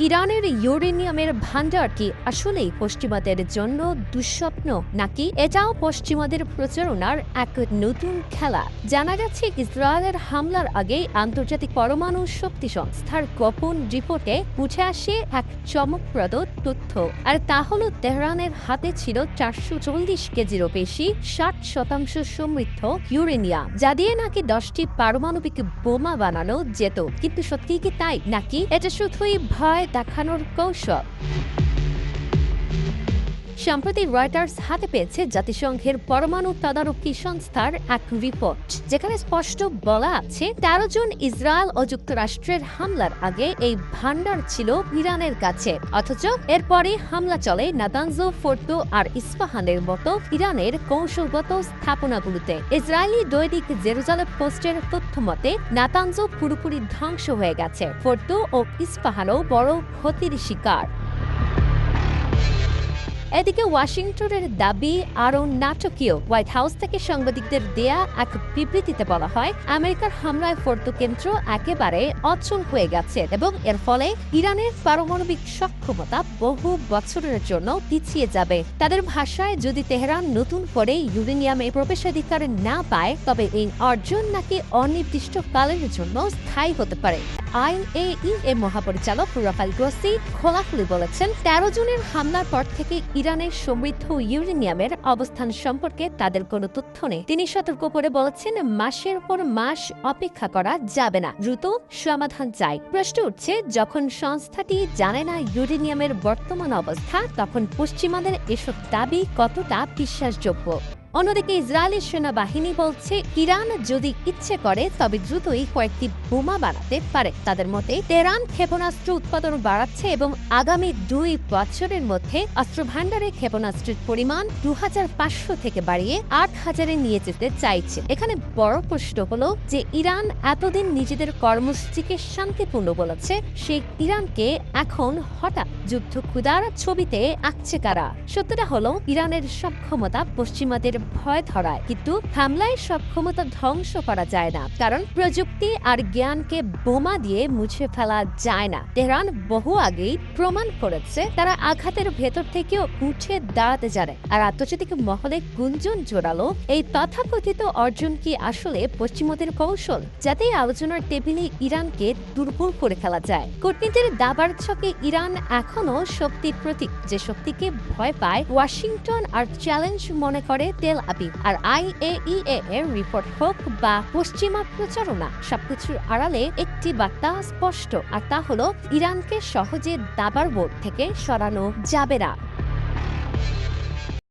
ইরানের ইউরেনিয়ামের ভান্ডার কি আসলেই পশ্চিমাদের জন্য দুঃস্বপ্ন নাকি এটাও পশ্চিমাদের প্রচারণার এক নতুন খেলা? জানা গেছে, ইসরায়েলের হামলার আগে আন্তর্জাতিক পরমাণু শক্তি সংস্থার গোপন রিপোর্টে উঠে আসে এক চমকপ্রদ তথ্য। আর তা হল, তেহরানের হাতে ছিল চারশো চল্লিশ কেজিরও বেশি ষাট শতাংশ সমৃদ্ধ ইউরেনিয়াম। যা দিয়ে নাকি দশটি পারমাণবিক বোমা বানানো যেত। কিন্তু সত্যিই কি তাই নাকি? এটা শুধুই ভয় দেখানোর কৌশল। সম্প্রতি রয়টার্স হাতে পেয়েছে জাতিসংঘের পরমাণু তদারকি সংস্থার এক রিপোর্ট। যেখানে স্পষ্ট বলা আছে, তেরো জন ইসরায়েল ও যুক্তরাষ্ট্রের হামলার আগে এই ভান্ডার ছিল ইরানের কাছে। অথচ এরপরে হামলা চলে নাতানজো ফোর্তো আর ইস্পাহানের মতো ইরানের কৌশলগত স্থাপনাগুলোতে। ইসরায়েলি দৈনিক জেরুজালেম পোস্টের তথ্য মতে, নাতানজো পুরোপুরি ধ্বংস হয়ে গেছে। ফোর্টো ও ইস্পাহানও বড় ক্ষতির শিকার। এদিকে ওয়াশিংটনের দাবি, আরও নাটকীয়। হোয়াইট হাউস থেকে সাংবাদিকদের দেয়া এক বিবৃতিতে বলা হয়, আমেরিকার হামলায় ফোর্তো কেন্দ্র একেবারে অচল হয়ে গেছে এবং এর ফলে ইরানের পারমাণবিক সক্ষমতা বহু বছরের জন্য পিছিয়ে যাবে। তাদের ভাষায়, যদি তেহরান নতুন করে ইউরেনিয়ামে প্রবেশাধিকার না পায়, তবে এই অর্জন নাকি অনির্দিষ্টকালের জন্য স্থায়ী হতে পারে। আইএই এর মহাপরিচালক রাফাল গ্রসি খোলাখুলি বলেছেন, তেরো জনের হামলার পর থেকে ইরানের সমৃদ্ধ ইউরেনিয়ামের অবস্থান সম্পর্কে তাদের কোনো তথ্য নেই। তিনি সতর্ক করে বলেছেন, মাসের পর মাস অপেক্ষা করা যাবে না, দ্রুত সমাধান চাই। প্রশ্ন উঠছে, যখন সংস্থাটি জানে না ইউরেনিয়ামের বর্তমান অবস্থা, তখন পশ্চিমাদের এসব দাবি কতটা বিশ্বাসযোগ্য? অন্যদিকে ইসরায়েলি সেনাবাহিনী বলছে, ইরান যদি ইচ্ছে করে, তবে দ্রুতই কয়েকটি বোমা বানাতে পারে। তাদের মতে তেরান ক্ষেপণাস্ত্র উৎপাদন বাড়াচ্ছে এবং আগামী দুই বছরের মধ্যে অস্ত্র ভাণ্ডারে ক্ষেপণাস্ত্রের পরিমাণ দু হাজার পাঁচশো থেকে বাড়িয়ে আট হাজারে নিয়ে যেতে চাইছে। এখানে বড় প্রশ্ন হলো যে, ইরান এতদিন নিজেদের কর্মসূচিকে শান্তিপূর্ণ বলেছে সেই ইরানকে এখন হঠাৎ যুদ্ধ ক্ষুদার ছবিতে আঁকছে কারা? সত্যটা হলো, ইরানের সক্ষমতা পশ্চিমাদের ভয় ধরায়। কিন্তু হামলায় সক্ষমতা ধ্বংস করা যায় না। কারণ প্রযুক্তি আর জ্ঞানকে বোমা দিয়ে মুছে ফেলা যায় না। তেহরান বহু আগেই প্রমাণ করেছে, তারা আঘাতের ভেতর থেকেও উঠে দাঁড়াতে জানে। আর আন্তর্জাতিক মহলে গুঞ্জন জোরালো, এই তথাকথিত অর্জন কি আসলে পশ্চিমদের কৌশল? যাতে আলোচনার টেবিলে ইরানকে দুর্বল করে ফেলা যায়। কূটনীতির দাবার ছকে ইরান এখনও শক্তির প্রতীক। যে শক্তিকে ভয় পায়, ওয়াশিংটন আর চ্যালেঞ্জ মনে করে তেল আবিব আর আইএইএ এর রিপোর্ট হোক বা পশ্চিমা প্রচারণা, সবকিছুর আড়ালে একটি বার্তা স্পষ্ট, আর তা হলো, ইরানকে সহজে দাবার বোর্ড থেকে সরানো যাবে না।